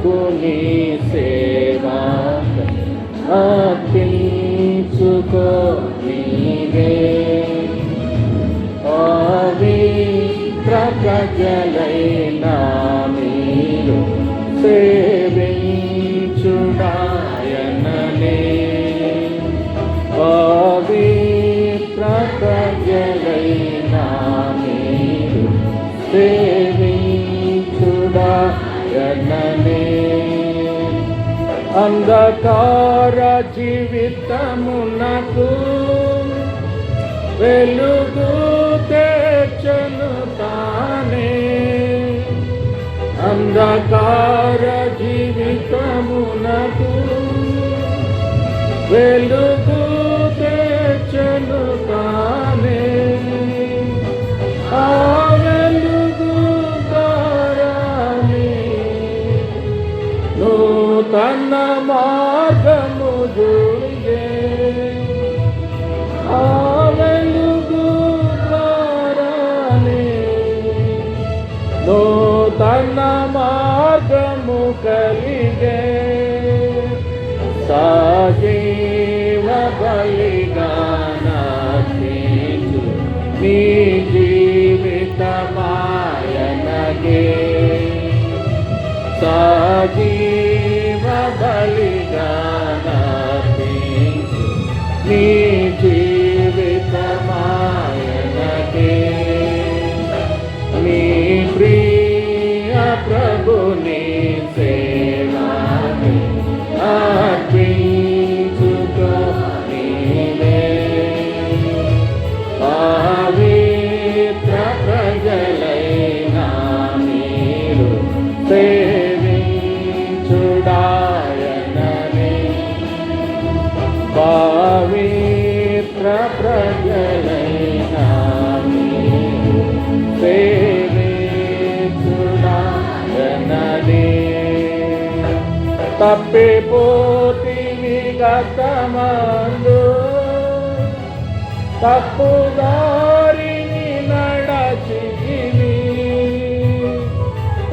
ప్రభుని సేవా అర్పించుకో నీవే. పవిత్ర ప్రజలైనా మీరు సేవించుడాయననే. పవిత్ర అంధకార జీవితమునకు వెలుగు తెచ్చను తానే. అంధకార జీవితమునకు వెలుగు సజీవ బలిగానీచు నీ పవిత్ర ప్రజలైనా మీరు సేవించుడాయననే తప్పిపోతివి గతమందు తప్పుదారిని నడచితివి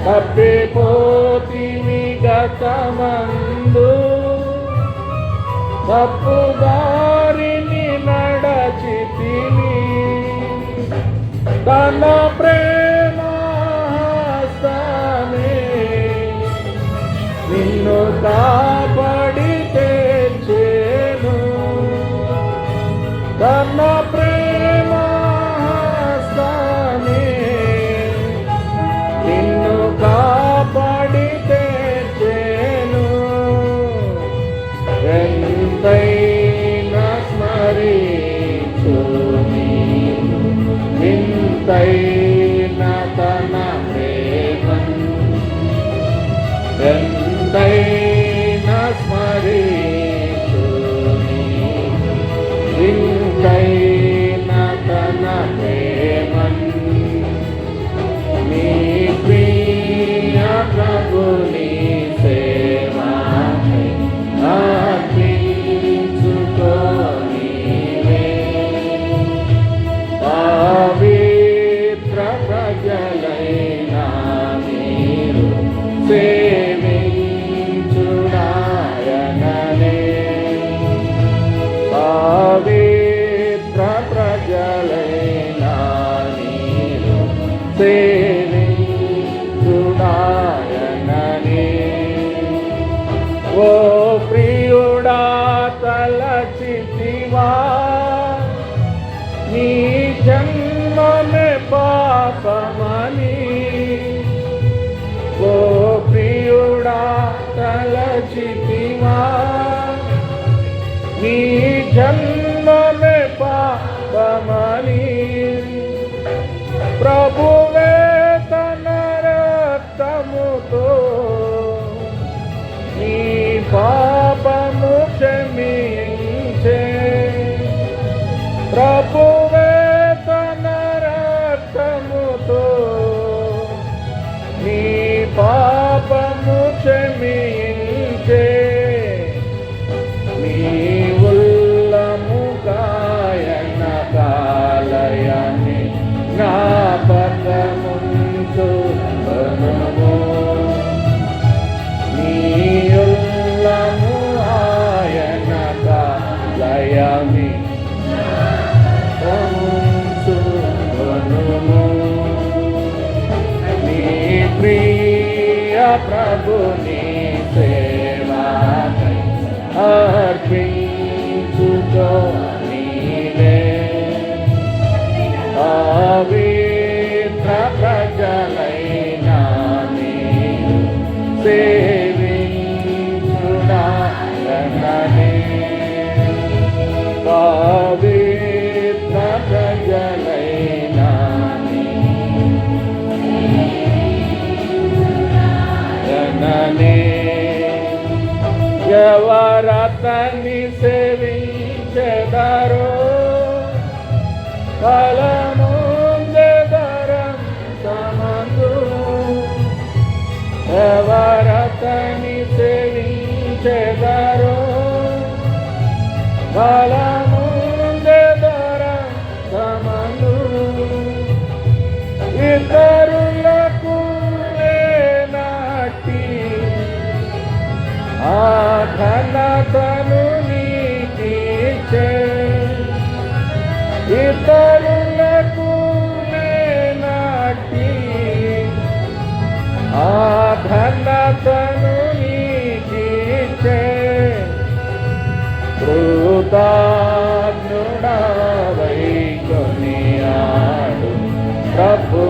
తప్పిపోతివి గతమందు. తప్పుదారిని నడచితివి తన ప్రేమ హస్తమే. నిన్ను కాపాడి ఎంతైనా స్మరించు నీవు వింతైన తన ప్రేమను నీ ప్రియ ప్రభుని సేవా అర్పించుకో నీవే పవిత్ర ప్రజలైనా మీరు సేవించుడాయననే Prabhu. ప్రభుని సేవాకై అర్పించుకో ఎవరతని సేవించెదరో ఫలముందెదరం సమదు ఎవరతని సేవించెదరో ఫలముందెదరం ఇతరులకు నాటి ఆ ఘనతను నీకిచ్చే కృతజ్ఞుడవై కొనియాడు ప్రభు